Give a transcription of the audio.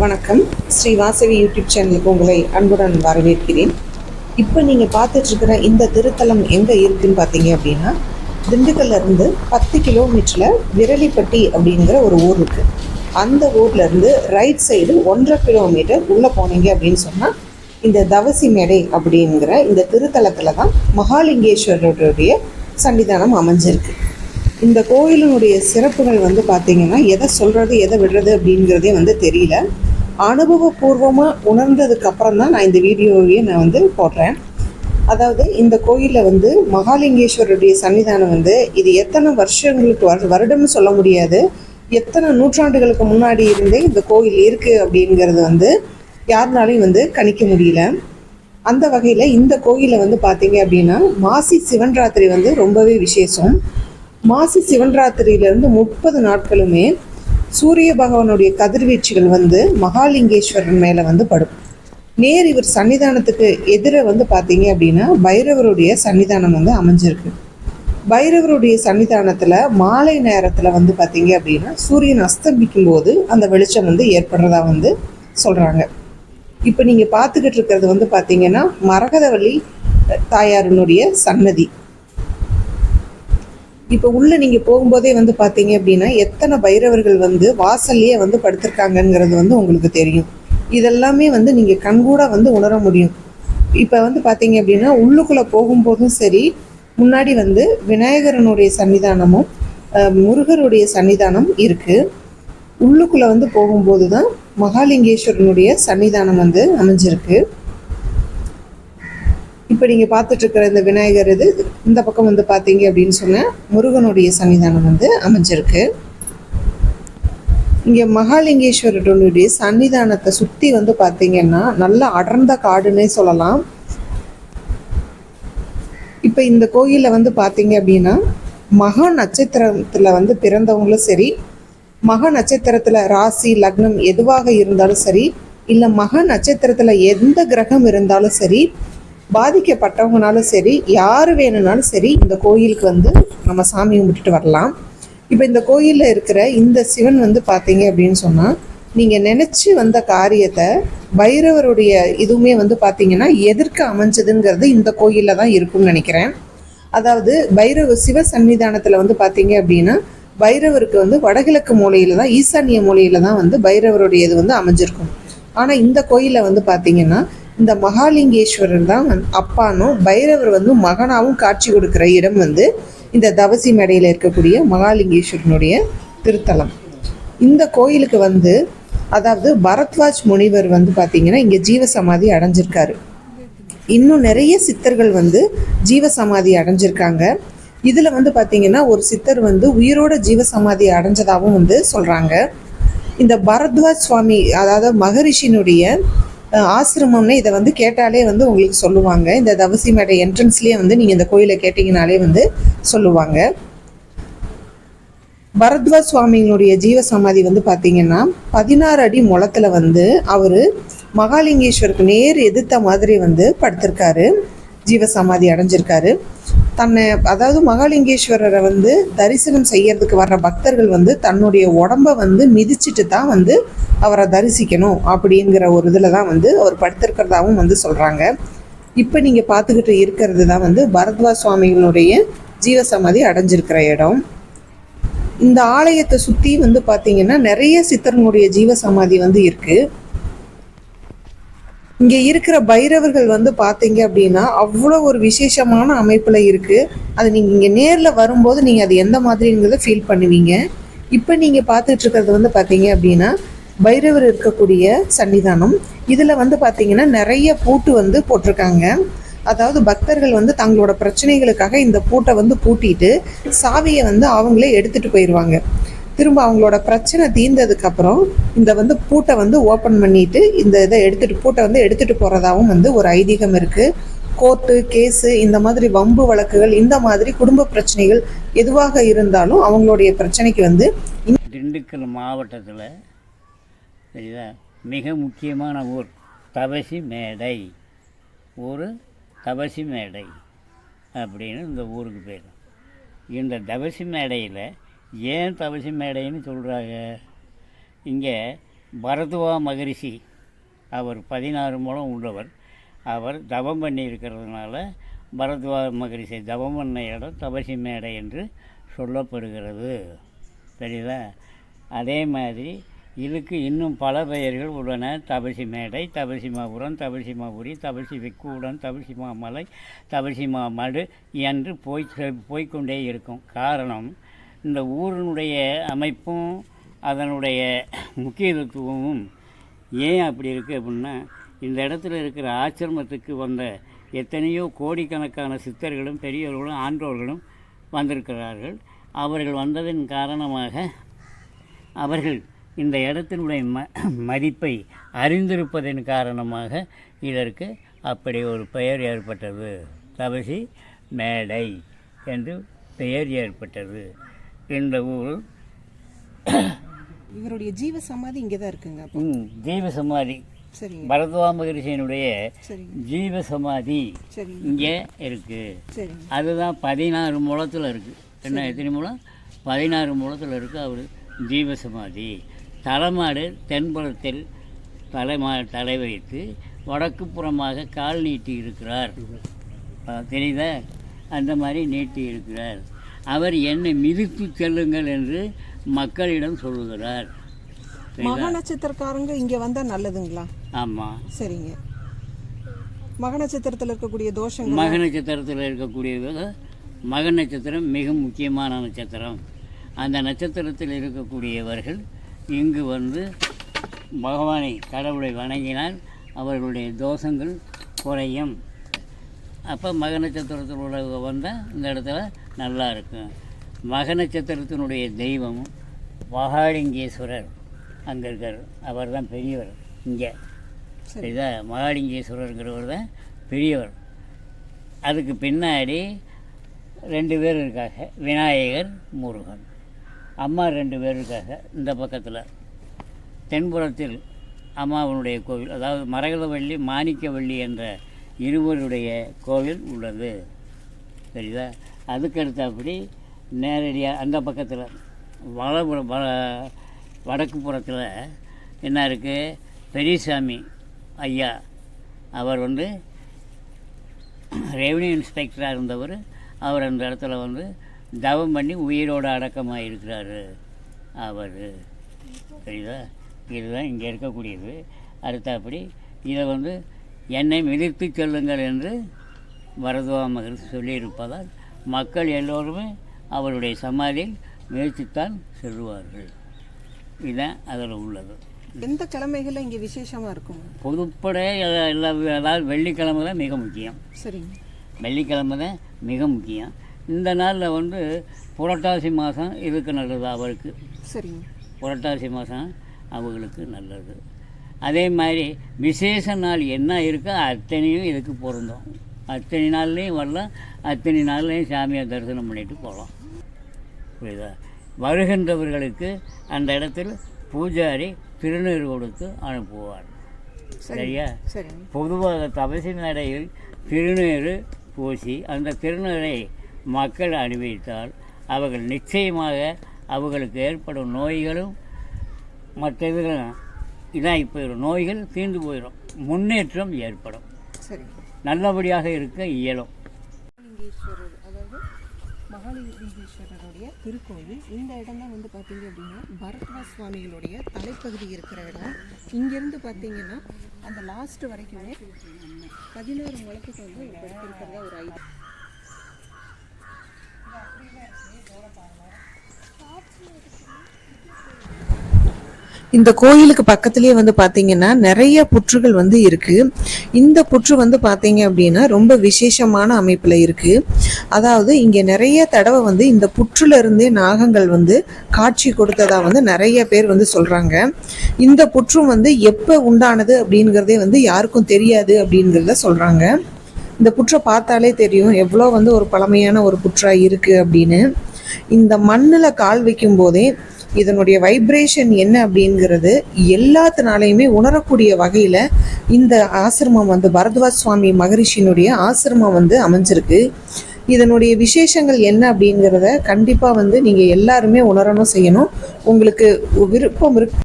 வணக்கம். ஸ்ரீ வாசவி யூடியூப் சேனலுக்கு உங்களை அன்புடன் வரவேற்கிறேன். இப்போ நீங்கள் பார்த்துட்ருக்கிற இந்த திருத்தலம் எங்கே இருக்குன்னு பார்த்தீங்க அப்படின்னா திண்டுக்கல்லேருந்து பத்து கிலோமீட்டரில் விரலிப்பட்டி அப்படிங்கிற ஒரு ஊர் இருக்குது அந்த ஊர்லேருந்து ரைட் சைடு ஒன்றரை கிலோமீட்டர் உள்ளே போனீங்க அப்படின்னு சொன்னால் இந்த தவசி மேடை அப்படிங்கிற இந்த திருத்தலத்தில் தான் மகாலிங்கேஸ்வரருடைய சன்னிதானம் அமைஞ்சிருக்கு. இந்த கோயிலினுடைய சிறப்புகள் வந்து பார்த்தீங்கன்னா எதை சொல்கிறது எதை விடுறது அப்படிங்கிறதே வந்து தெரியல. அனுபவபூர்வமாக உணர்ந்ததுக்கு அப்புறம் தான் நான் இந்த வீடியோவையே நான் வந்து போடுறேன். அதாவது இந்த கோயிலில் வந்து மகாலிங்கேஸ்வரருடைய சன்னிதானம் வந்து இது எத்தனை வருஷங்களுக்கு வரு வருடம்னு சொல்ல முடியாது. எத்தனை நூற்றாண்டுகளுக்கு முன்னாடி இருந்தே இந்த கோயில் இருக்குது அப்படிங்கிறது வந்து யாருனாலையும் வந்து கணிக்க முடியல. அந்த வகையில் இந்த கோயிலில் வந்து பார்த்தீங்க அப்படின்னா மாசி சிவன் ராத்திரி வந்து ரொம்பவே விசேஷம். மாசி சிவன் ராத்திரியிலேருந்து முப்பது நாட்களுமே சூரிய பகவானுடைய கதிர்வீச்சுகள் வந்து மகாலிங்கேஸ்வரன் மேலே வந்து படும். நேர் இவர் சன்னிதானத்துக்கு எதிர வந்து பார்த்தீங்க அப்படின்னா பைரவருடைய சன்னிதானம் வந்து அமைஞ்சிருக்கு. பைரவருடைய சன்னிதானத்தில் மாலை நேரத்தில் வந்து பார்த்தீங்க அப்படின்னா சூரியன் அஸ்தமிக்கும் போது அந்த வெளிச்சம் வந்து ஏற்படுறதா வந்து சொல்கிறாங்க இப்போ நீங்கள் பார்த்துக்கிட்டு இருக்கிறது வந்து பார்த்தீங்கன்னா மரகதவள்ளி தாயாரினுடைய சன்னதி. இப்போ உள்ள நீங்க போகும்போதே வந்து பாத்தீங்க அப்படின்னா எத்தனை பைரவர்கள் வந்து வாசல்லையே வந்து படுத்திருக்காங்கங்கிறது வந்து உங்களுக்கு தெரியும். இதெல்லாமே வந்து நீங்க கண்கூட வந்து உணர முடியும். இப்போ வந்து பாத்தீங்க அப்படின்னா உள்ளுக்குள்ள போகும்போதும் சரி முன்னாடி வந்து விநாயகரனுடைய சன்னிதானமும் முருகருடைய சன்னிதானம் இருக்கு. உள்ளுக்குள்ள வந்து போகும்போது தான் மகாலிங்கேஸ்வரனுடைய சன்னிதானம் வந்து அமைஞ்சிருக்கு. இப்போ நீங்கள் பார்த்துட்டு இருக்கிற இந்த விநாயகர் இது இந்த பக்கம் வந்து பார்த்தீங்க அப்படின்னு சொன்னால் முருகனுடைய சன்னிதானம் வந்து அமைஞ்சிருக்கு. இங்கே மகாலிங்கேஸ்வரனுடைய சன்னிதானத்தை சுற்றி வந்து பார்த்தீங்கன்னா நல்ல அடர்ந்த காடுன்னே சொல்லலாம். இப்போ இந்த கோயிலில் வந்து பார்த்தீங்க அப்படின்னா மகா நட்சத்திரத்தில் வந்து பிறந்தவங்களும் சரி மக நட்சத்திரத்தில் ராசி லக்னம் எதுவாக இருந்தாலும் சரி இல்லை மக நட்சத்திரத்தில் எந்த கிரகம் இருந்தாலும் சரி பாதிக்கப்பட்டவங்கனாலும் சரி யார் வேணும்னாலும் சரி இந்த கோயிலுக்கு வந்து நம்ம சாமி கும்பிட்டுட்டு வரலாம். இப்போ இந்த கோயிலில் இருக்கிற இந்த சிவன் வந்து பார்த்தீங்க அப்படின்னு சொன்னால் நீங்கள் நினச்சி வந்த காரியத்தை பைரவருடைய இதுவுமே வந்து பார்த்தீங்கன்னா எதற்கு அமைஞ்சதுங்கிறது இந்த கோயிலில் தான் இருக்கும்னு நினைக்கிறேன். அதாவது பைரவ சிவ சன்னிதானத்தில் வந்து பார்த்தீங்க அப்படின்னா பைரவருக்கு வந்து வடகிழக்கு மூலையில் தான் ஈசானிய மூலையில் தான் வந்து பைரவருடைய இது வந்து அமைஞ்சிருக்கும். ஆனால் இந்த கோயிலில் வந்து பார்த்தீங்கன்னா இந்த மகாலிங்கேஸ்வரர் தான் வந்து அப்பானும் பைரவர் வந்து மகனாகவும் காட்சி கொடுக்குற இடம் வந்து இந்த தவசி மேடையில் இருக்கக்கூடிய மகாலிங்கேஸ்வரனுடைய திருத்தலம். இந்த கோயிலுக்கு வந்து அதாவது பரத்வாஜ் முனிவர் வந்து பார்த்தீங்கன்னா இங்கே ஜீவசமாதி அடைஞ்சிருக்காரு. இன்னும் நிறைய சித்தர்கள் வந்து ஜீவசமாதி அடைஞ்சிருக்காங்க. இதில் வந்து பார்த்தீங்கன்னா ஒரு சித்தர் வந்து உயிரோட ஜீவசமாதி அடைஞ்சதாகவும் வந்து சொல்கிறாங்க இந்த பரத்வாஜ் சுவாமி அதாவது மகரிஷினுடைய ஆசிரமம்னு இதை வந்து கேட்டாலே வந்து உங்களுக்கு சொல்லுவாங்க. இந்த தவசி மேடை என்ட்ரன்ஸ்லேயே வந்து நீங்கள் இந்த கோயிலை கேட்டிங்கனாலே வந்து சொல்லுவாங்க. பரத்வாஜ் சுவாமிகளுடைய ஜீவ சமாதி வந்து பார்த்தீங்கன்னா பதினாறு அடி முளத்தில் வந்து அவர் மகாலிங்கேஸ்வருக்கு நேர் எதிர்த்த மாதிரி வந்து படுத்திருக்காரு. ஜீவ சமாதி அடைஞ்சிருக்காரு. தன்னை அதாவது மகாலிங்கேஸ்வரரை வந்து தரிசனம் செய்யறதுக்கு வர்ற பக்தர்கள் வந்து தன்னுடைய உடம்ப வந்து மிதிச்சிட்டு தான் வந்து அவரை தரிசிக்கணும் அப்படிங்கிற ஒரு இதில் தான் வந்து அவர் படுத்திருக்கிறதாவும் வந்து சொல்கிறாங்க இப்போ நீங்கள் பார்த்துக்கிட்டு இருக்கிறது தான் வந்து பரத்வாஜ் சுவாமிகளுடைய ஜீவசமாதி அடைஞ்சிருக்கிற இடம். இந்த ஆலயத்தை சுற்றி வந்து பார்த்தீங்கன்னா நிறைய சித்தர்களுடைய ஜீவசமாதி வந்து இருக்குது இங்கே இருக்கிற பைரவர்கள் வந்து பார்த்தீங்க அப்படின்னா அவ்வளோ ஒரு விசேஷமான அமைப்பில் இருக்கு. அது நீங்கள் இங்கே நேரில் வரும்போது நீங்கள் அது எந்த மாதிரிங்கிறத ஃபீல் பண்ணுவீங்க. இப்போ நீங்கள் பார்த்துட்டு இருக்கிறது வந்து பார்த்தீங்க அப்படின்னா பைரவர் இருக்கக்கூடிய சன்னிதானம். இதில் வந்து பார்த்தீங்கன்னா நிறைய பூட்டு வந்து போட்டிருக்காங்க. அதாவது பக்தர்கள் வந்து தங்களோட பிரச்சனைகளுக்காக இந்த பூட்டை வந்து பூட்டிட்டு சாவியை வந்து அவங்களே எடுத்துட்டு போயிடுவாங்க திரும்ப அவங்களோட பிரச்சனை தீர்ந்ததுக்கு அப்புறம் இந்த வந்து பூட்டை வந்து ஓப்பன் பண்ணிட்டு இந்த இதை எடுத்துட்டு பூட்டை வந்து எடுத்துட்டு போறதாவும் வந்து ஒரு ஐதீகம் இருக்கு. கோர்ட்டு கேஸு இந்த மாதிரி வம்பு வழக்குகள் இந்த மாதிரி குடும்ப பிரச்சனைகள் எதுவாக இருந்தாலும் அவங்களுடைய பிரச்சனைக்கு வந்து திண்டுக்கல் மாவட்டத்தில் சரிதா மிக முக்கியமான ஊர் தபசி மேடை. ஊர் தபசி மேடை அப்படின்னு இந்த ஊருக்கு பேர். இந்த தபசி மேடையில் ஏன் தபசி மேடைன்னு சொல்கிறாங்க இங்கே பரதுவா மகரிஷி அவர் பதினாறு மூலம் உள்ளவர். அவர் தவம் பண்ணி இருக்கிறதுனால பரத்வா மகரிஷி தவம் பண்ண இடம் தபசி மேடை என்று சொல்லப்படுகிறது. தெரியுதா? அதே மாதிரி இதுக்கு இன்னும் பல பெயர்கள் உள்ளன. தபசி மேடை தபசிமாபுரம் தபசிமாபுரி தபசி விக்கூடம் தபசிமாமலை தபசிமாமடு என்று போய் செ- போய்க்கொண்டே இருக்கும். காரணம் இந்த ஊரினுடைய அமைப்பும் அதனுடைய முக்கியத்துவமும் ஏன் அப்படி இருக்குது அப்படின்னா இந்த இடத்துல இருக்கிற ஆசிரமத்துக்கு வந்த எத்தனையோ கோடிக்கணக்கான சித்தர்களும் பெரியவர்களும் ஆன்றோர்களும் வந்திருக்கிறார்கள். அவர்கள் வந்ததன் காரணமாக அவர்கள் இந்த இடத்தினுடைய ம மதிப்பை அறிந்திருப்பதன் காரணமாக இதற்கு அப்படி ஒரு பெயர் ஏற்பட்டது. தபசி மேடை என்று பெயர் ஏற்பட்டது. இந்த ஊர். இவருடைய ஜீவ சமாதி இங்கே தான் இருக்குங்க ம், ஜீவ சமாதி. சரிங்க. பரத்வா மகரிஷியனுடைய ஜீவ சமாதி இங்கே இருக்குது அதுதான் பதினாறு முழத்தில் இருக்குது என்ன எத்தனை முழம் பதினாறு முழத்தில் இருக்குது அவர் ஜீவசமாதி தலைமாடு தென்புறத்தில் தலைமா தலை வைத்து வடக்கு புறமாக கால் நீட்டி இருக்கிறார் தெரியுதா? அந்த மாதிரி நீட்டி இருக்கிறார் அவர் என்னை மிதித்து செல்லுங்கள் என்று மக்களிடம் சொல்லுகிறார். மக நட்சத்திரக்காரங்க இங்கே வந்தால் நல்லதுங்களா? ஆமாம் சரிங்க. மக நட்சத்திரத்தில் இருக்கக்கூடிய தோஷங்கள்? மக நட்சத்திரத்தில் இருக்கக்கூடியது மக நட்சத்திரம் மிக முக்கியமான நட்சத்திரம். அந்த நட்சத்திரத்தில் இருக்கக்கூடியவர்கள் இங்கு வந்து பகவானை கடவுளை வணங்கினால் அவர்களுடைய தோஷங்கள் குறையும். அப்போ மக நட்சத்திரத்தில் உள்ள வந்தால் இந்த இடத்துல நல்லா இருக்கும். மக நட்சத்திரத்தினுடைய தெய்வம் மகாலிங்கேஸ்வரர் அங்கே இருக்கார். அவர் தான் பெரியவர். இங்கே. சரிதா? மகாலிங்கேஸ்வரருங்கிறவர் தான் பெரியவர். அதுக்கு பின்னாடி ரெண்டு பேர் இருக்காங்க. விநாயகர் முருகன். அம்மா ரெண்டு பேர் இருக்காங்க இந்த பக்கத்தில். தென்புறத்தில் அம்மாவனுடைய கோவில். அதாவது மரகதவள்ளி மாணிக்கவள்ளி என்ற இருவருடைய கோவில் உள்ளது. சரிதா அதுக்கு அடுத்தபடி நேரடியாக அந்த பக்கத்தில் வலபுறம் வ வடக்கு புறத்தில் என்ன இருக்குது பெரியசாமி ஐயா. அவர் வந்து ரெவன்யூ இன்ஸ்பெக்டராக இருந்தவர். அவர் அந்த இடத்துல வந்து தவம் பண்ணி உயிரோடு அடக்கமாக இருக்கிறாரு அவர். சரிதா இதுதான் இங்கே இருக்கக்கூடியது. அடுத்தபடி இதை வந்து என்னை மிதித்து செல்லுங்கள் என்று வரதுவா மகரிஷி சொல்லியிருப்பதால் மக்கள் எல்லோருமே அவருடைய சமாதியில் முயற்சித்தான் செல்வார்கள் இதுதான் அதில் உள்ளது. எந்த கிழமைகளில் இங்கே விசேஷமாக இருக்கும்? பொதுப்பட எல்லா எல்லா அதாவது வெள்ளிக்கிழமை தான் மிக முக்கியம். சரிங்க. வெள்ளிக்கிழமை தான் மிக முக்கியம். இந்த நாளில் வந்து புரட்டாசி மாதம் இதுக்கு நல்லது அவருக்கு. சரிங்க. புரட்டாசி மாதம் அவங்களுக்கு நல்லது. அதே மாதிரி விசேஷ நாள் என்ன இருக்கோ அத்தனையும் இதுக்கு பொருந்தும். அத்தனை நாள்லேயும் வரலாம் அத்தனை நாள்லேயும் சாமியை தரிசனம் பண்ணிட்டு போகலாம். புரியுதா? வருகின்றவர்களுக்கு அந்த இடத்தில் பூஜாரி திருநீர் கொடுத்து அனுப்புவார் சரியா? சரிங்க பொதுவாக தபசி மேடையில் திருநீறு பூசி அந்த திருநீரை மக்கள் அனுபவித்தால் அவர்கள் நிச்சயமாக அவர்களுக்கு ஏற்படும் நோய்களும் மற்ற இதுகளும் இதாகி போயிடும் நோய்கள் தீர்ந்து போயிடும் முன்னேற்றம் ஏற்படும். சரிங்க நல்லபடியாக இருக்க இயலும். மகாலிங்கேஸ்வரருடைய திருக்கோவில் இந்த இடம் தான் வந்து பார்த்தீங்க அப்படின்னா பரத்வா சுவாமிகளுடைய தலைப்பகுதி இருக்கிற இடம். இங்கேருந்து பார்த்தீங்கன்னா அந்த லாஸ்ட் வரைக்குமே பதினோரு முழத்துக்கு வந்து படுத்திருக்கிறதா ஒரு ஐ இந்த கோயிலுக்கு பக்கத்துலேயே வந்து பார்த்தீங்கன்னா நிறைய புற்றுகள் வந்து இருக்குது இந்த புற்று வந்து பார்த்தீங்க அப்படின்னா ரொம்ப விசேஷமான அமைப்பில் இருக்குது அதாவது இங்கே நிறைய தடவை வந்து இந்த புற்றுல இருந்தே நாகங்கள் வந்து காட்சி கொடுத்ததாக வந்து நிறைய பேர் வந்து சொல்கிறாங்க இந்த புற்றும் வந்து எப்போ உண்டானது அப்படிங்கிறதே வந்து யாருக்கும் தெரியாது அப்படிங்கிறத சொல்கிறாங்க இந்த புற்றை பார்த்தாலே தெரியும் எவ்வளோ வந்து ஒரு பழமையான ஒரு புற்றாக இருக்குது அப்படின்னு. இந்த மண்ணில் கால் வைக்கும் போதே இதனுடைய வைப்ரேஷன் என்ன அப்படிங்கிறது எல்லாத்தினாலையுமே உணரக்கூடிய வகையில் இந்த ஆசிரமம் வந்து பரத்வாஜ் சுவாமி மகரிஷியினுடைய ஆசிரமம் வந்து அமைஞ்சிருக்கு. இதனுடைய விசேஷங்கள் என்ன அப்படிங்கிறத கண்டிப்பாக வந்து நீங்கள் எல்லாருமே உணரணும் செய்யணும். உங்களுக்கு விருப்பம் இருக்கு